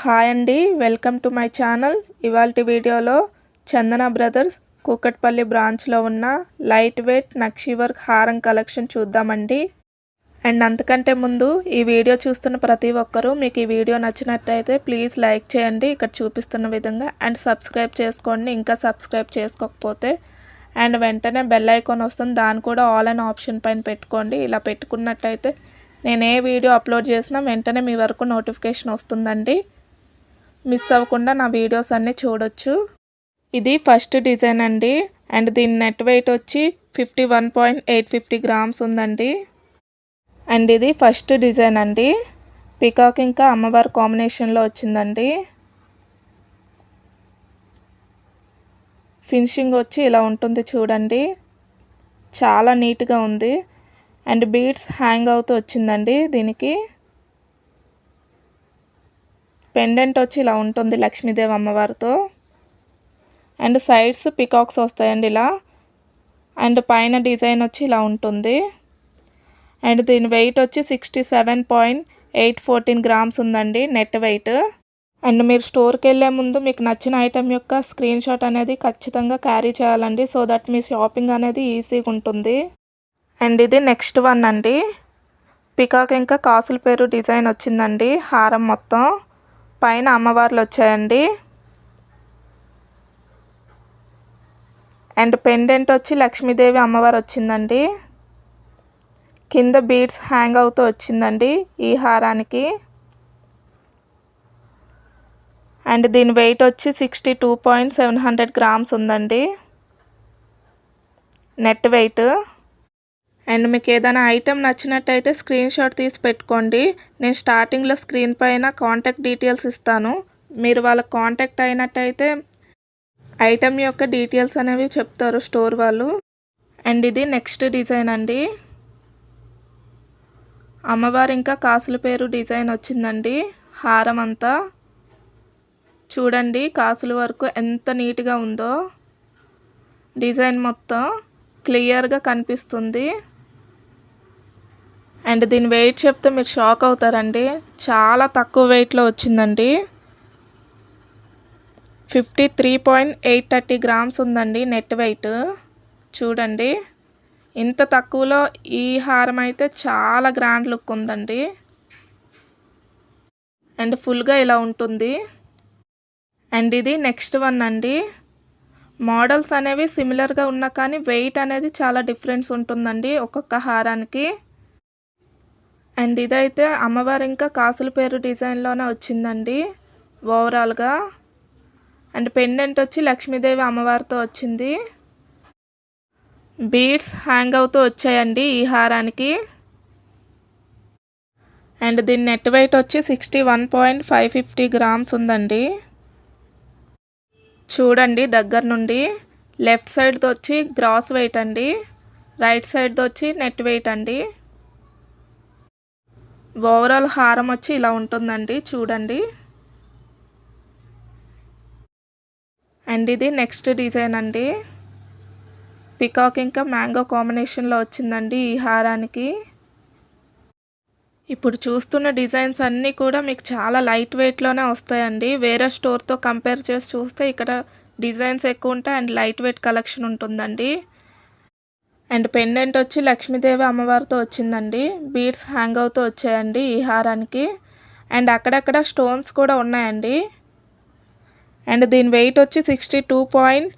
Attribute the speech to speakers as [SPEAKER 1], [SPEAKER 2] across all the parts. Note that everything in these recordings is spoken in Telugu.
[SPEAKER 1] హాయ్ అండి వెల్కమ్ టు మై ఛానల్. ఇవాళ వీడియోలో చందన బ్రదర్స్ కూకట్పల్లి బ్రాంచ్లో ఉన్న లైట్ వెయిట్ నక్షి వర్క్ హారం కలెక్షన్ చూద్దామండి. అండ్ అంతకంటే ముందు ఈ వీడియో చూస్తున్న ప్రతి ఒక్కరూ మీకు ఈ వీడియో నచ్చినట్టయితే ప్లీజ్ లైక్ చేయండి. ఇక్కడ చూపిస్తున్న విధంగా అండ్ సబ్స్క్రైబ్ చేసుకోండి. ఇంకా సబ్స్క్రైబ్ చేసుకోకపోతే అండ్ వెంటనే బెల్ ఐకాన్ వస్తుంది. దాన్ని కూడా ఆల్ అండ్ ఆప్షన్ పైన పెట్టుకోండి. ఇలా పెట్టుకున్నట్టయితే నేను ఏ వీడియో అప్లోడ్ చేసినా వెంటనే మీ వరకు నోటిఫికేషన్ వస్తుందండి. మిస్ అవ్వకుండా నా వీడియోస్ అన్నీ చూడొచ్చు. ఇది ఫస్ట్ డిజైన్ అండి. అండ్ దీని నెట్ వెయిట్ వచ్చి fifty one point eight fifty grams ఉందండి. అండ్ ఇది ఫస్ట్ డిజైన్ అండి. పికాక్ ఇంకా అమ్మవారి కాంబినేషన్లో వచ్చిందండి. ఫినిషింగ్ వచ్చి ఇలా ఉంటుంది చూడండి. చాలా నీట్గా ఉంది. అండ్ బీడ్స్ హ్యాంగ్ అవుతూ వచ్చిందండి దీనికి. పెండెంట్ వచ్చి ఇలా ఉంటుంది లక్ష్మీదేవి అమ్మవారితో. అండ్ సైడ్స్ పికాక్స్ వస్తాయండి ఇలా. అండ్ పైన డిజైన్ వచ్చి ఇలా ఉంటుంది. అండ్ దీని వెయిట్ వచ్చి sixty seven point eight fourteen grams ఉందండి నెట్ వెయిట్ అండ్ మీరు స్టోర్కి వెళ్ళే ముందు మీకు నచ్చిన ఐటెం యొక్క స్క్రీన్ షాట్ అనేది ఖచ్చితంగా క్యారీ చేయాలండి. సో దట్ మీ షాపింగ్ అనేది ఈజీగా ఉంటుంది. అండ్ ఇది నెక్స్ట్ వన్ అండి. పికాక్ ఇంకా కాసుల పేరు డిజైన్ వచ్చిందండి. హారం మొత్తం. పైన అమ్మవార్లు వచ్చాయండి అండ్ పెండెంట్ వచ్చి లక్ష్మీదేవి అమ్మవారు వచ్చిందండి కింద బీడ్స్ హ్యాంగ్ అవుతూ వచ్చిందండి ఈ హారానికి. అండ్ దీని వెయిట్ వచ్చి sixty two point seven hundred grams ఉందండి. Net weight. అండ్ మీకు ఏదైనా ఐటెం నచ్చినట్టయితే స్క్రీన్ షాట్ తీసి పెట్టుకోండి. నేను స్టార్టింగ్లో స్క్రీన్ పైన కాంటాక్ట్ డీటెయిల్స్ ఇస్తాను. మీరు వాళ్ళకి కాంటాక్ట్ అయినట్టయితే ఐటెం యొక్క డీటెయిల్స్ అనేవి చెప్తారు స్టోర్ వాళ్ళు. అండ్ ఇది నెక్స్ట్ డిజైన్ అండి. అమ్మవారు ఇంకా కాసుల పేరు డిజైన్ వచ్చిందండి. హారం అంతా. చూడండి కాసుల వరకు ఎంత నీట్గా ఉందో. డిజైన్ మొత్తం క్లియర్గా కనిపిస్తుంది. అండ్ దీని వెయిట్ చెప్తే మీరు షాక్ అవుతారండి. చాలా తక్కువ వెయిట్లో వచ్చిందండి. Fifty three point eight thirty grams ఉందండి నెట్ వెయిట్ చూడండి. ఇంత తక్కువలో ఈ హారం అయితే చాలా గ్రాండ్ లుక్ ఉందండి. అండ్ ఫుల్గా ఇలా ఉంటుంది. అండ్ ఇది నెక్స్ట్ వన్ అండి. మోడల్స్ అనేవి సిమిలర్గా ఉన్నా కానీ వెయిట్ అనేది చాలా డిఫరెన్స్ ఉంటుందండి ఒక్కొక్క హారానికి. అండ్ ఇదైతే అమ్మవారు ఇంకా కాసుల పేరు డిజైన్లోనే వచ్చిందండి ఓవరాల్గా. అండ్ పెండెంట్ వచ్చి లక్ష్మీదేవి అమ్మవారితో వచ్చింది. బీడ్స్ హ్యాంగ్ అవుతూ వచ్చాయండి ఈ హారానికి. అండ్ దీని నెట్ వెయిట్ వచ్చి sixty one point five fifty grams ఉందండి. చూడండి దగ్గర నుండి లెఫ్ట్ సైడ్తో వచ్చి గ్రాస్ వెయిట్ అండి రైట్ సైడ్తో వచ్చి నెట్ వెయిట్ అండి. ఓవరాల్ హారం వచ్చి ఇలా ఉంటుందండి చూడండి. అండ్ ఇది నెక్స్ట్ డిజైన్ అండి. పికాక్ ఇంకా మ్యాంగో కాంబినేషన్లో వచ్చిందండి ఈ హారానికి. ఇప్పుడు చూస్తున్న డిజైన్స్ అన్నీ కూడా మీకు చాలా లైట్ వెయిట్లోనే వస్తాయండి. వేరే స్టోర్తో కంపేర్ చేసి చూస్తే ఇక్కడ డిజైన్స్ ఎక్కువ ఉంటాయి అండ్ లైట్ వెయిట్ కలెక్షన్ ఉంటుందండి. అండ్ పెండెంట్ వచ్చి లక్ష్మీదేవి అమ్మవారితో వచ్చిందండి. బీడ్స్ హ్యాంగ్ అవుతూ వచ్చాయండి ఈ హారానికి. అండ్ అక్కడక్కడ స్టోన్స్ కూడా ఉన్నాయండి. అండ్ దీని వెయిట్ వచ్చి sixty two point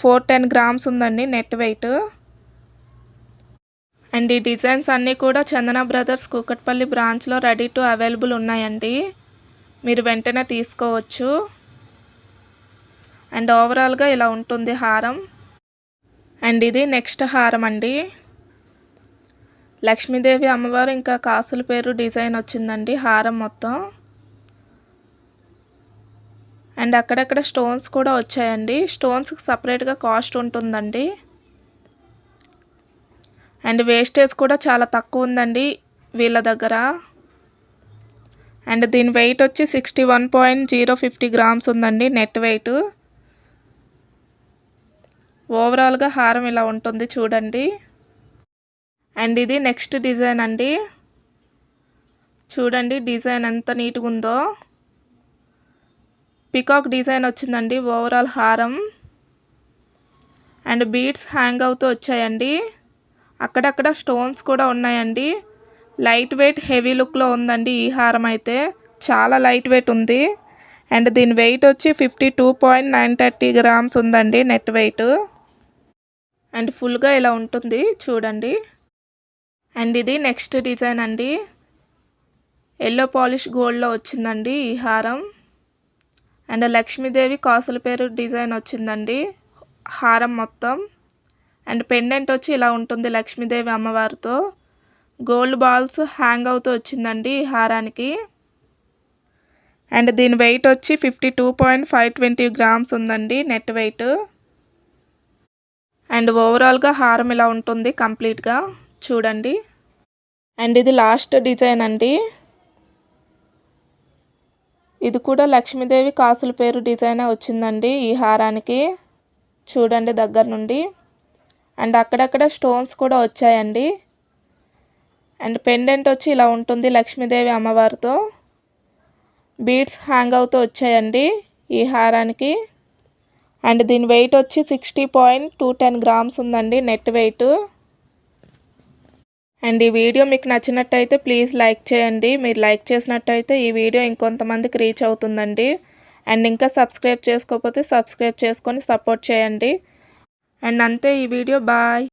[SPEAKER 1] four ten grams ఉందండి నెట్ వెయిట్ అండ్ ఈ డిజైన్స్ అన్నీ కూడా చందన బ్రదర్స్ కూకట్పల్లి బ్రాంచ్లో రెడీ టు అవైలబుల్ ఉన్నాయండి. మీరు వెంటనే తీసుకోవచ్చు. అండ్ ఓవరాల్గా ఇలా ఉంటుంది హారం. అండ్ ఇది నెక్స్ట్ హారం అండి. లక్ష్మీదేవి అమ్మవారు ఇంకా కాసుల పేరు డిజైన్ వచ్చిందండి హారం మొత్తం. అండ్ అక్కడక్కడ స్టోన్స్ కూడా వచ్చాయండి. స్టోన్స్కి సపరేట్గా కాస్ట్ ఉంటుందండి. అండ్ వేస్టేజ్ కూడా చాలా తక్కువ ఉందండి వీళ్ళ దగ్గర. అండ్ దీని వెయిట్ వచ్చి sixty one point zero fifty grams ఉందండి నెట్ వెయిట్ ఓవరాల్గా హారం ఇలా ఉంటుంది చూడండి. అండ్ ఇది నెక్స్ట్ డిజైన్ అండి. చూడండి డిజైన్ ఎంత నీట్గా ఉందో. పికాక్ డిజైన్ వచ్చిందండి ఓవరాల్ హారం. అండ్ బీడ్స్ హ్యాంగ్ అవుతూ వచ్చాయండి. అక్కడక్కడ స్టోన్స్ కూడా ఉన్నాయండి. లైట్ వెయిట్ హెవీ లుక్లో ఉందండి ఈ హారం అయితే. చాలా లైట్ వెయిట్ ఉంది. అండ్ దీని వెయిట్ వచ్చి fifty two point nine thirty grams ఉందండి నెట్ వెయిట్. అండ్ ఫుల్గా ఇలా ఉంటుంది. చూడండి. అండ్ ఇది నెక్స్ట్ డిజైన్ అండి. ఎల్లో పాలిష్ గోల్డ్లో వచ్చిందండి ఈ హారం. అండ్ లక్ష్మీదేవి కాసుల పేరు డిజైన్ వచ్చిందండి. హారం మొత్తం. అండ్ పెండెంట్ వచ్చి ఇలా ఉంటుంది లక్ష్మీదేవి అమ్మవారితో. గోల్డ్ బాల్స్ హ్యాంగ్ అవుతూ వచ్చిందండి ఈ హారానికి. అండ్ దీని వెయిట్ వచ్చి fifty two point five twenty grams ఉందండి. నెట్ వెయిట్ అండ్ ఓవరాల్గా హారం ఇలా ఉంటుంది కంప్లీట్గా చూడండి. అండ్ ఇది లాస్ట్ డిజైన్ అండి. ఇది కూడా లక్ష్మీదేవి కాసుల పేరు డిజైనే వచ్చిందండి ఈ హారానికి. చూడండి దగ్గర నుండి. అండ్ అక్కడక్కడ స్టోన్స్ కూడా వచ్చాయండి. అండ్ పెండెంట్ వచ్చి ఇలా ఉంటుంది లక్ష్మీదేవి అమ్మవారితో. బీడ్స్ హ్యాంగ్ అవుతూ వచ్చాయండి ఈ హారానికి. అండ్ దీని వెయిట్ వచ్చి sixty point two ten grams ఉందండి నెట్ వెయిట్ అండ్ ఈ వీడియో మీకు నచ్చినట్టయితే ప్లీజ్ లైక్ చేయండి. మీరు లైక్ చేసినట్టయితే ఈ వీడియో ఇంకొంతమందికి రీచ్ అవుతుందండి. అండ్ ఇంకా సబ్స్క్రైబ్ చేసుకోకపోతే సబ్స్క్రైబ్ చేసుకొని సపోర్ట్ చేయండి. అండ్ అంతే ఈ వీడియో బాయ్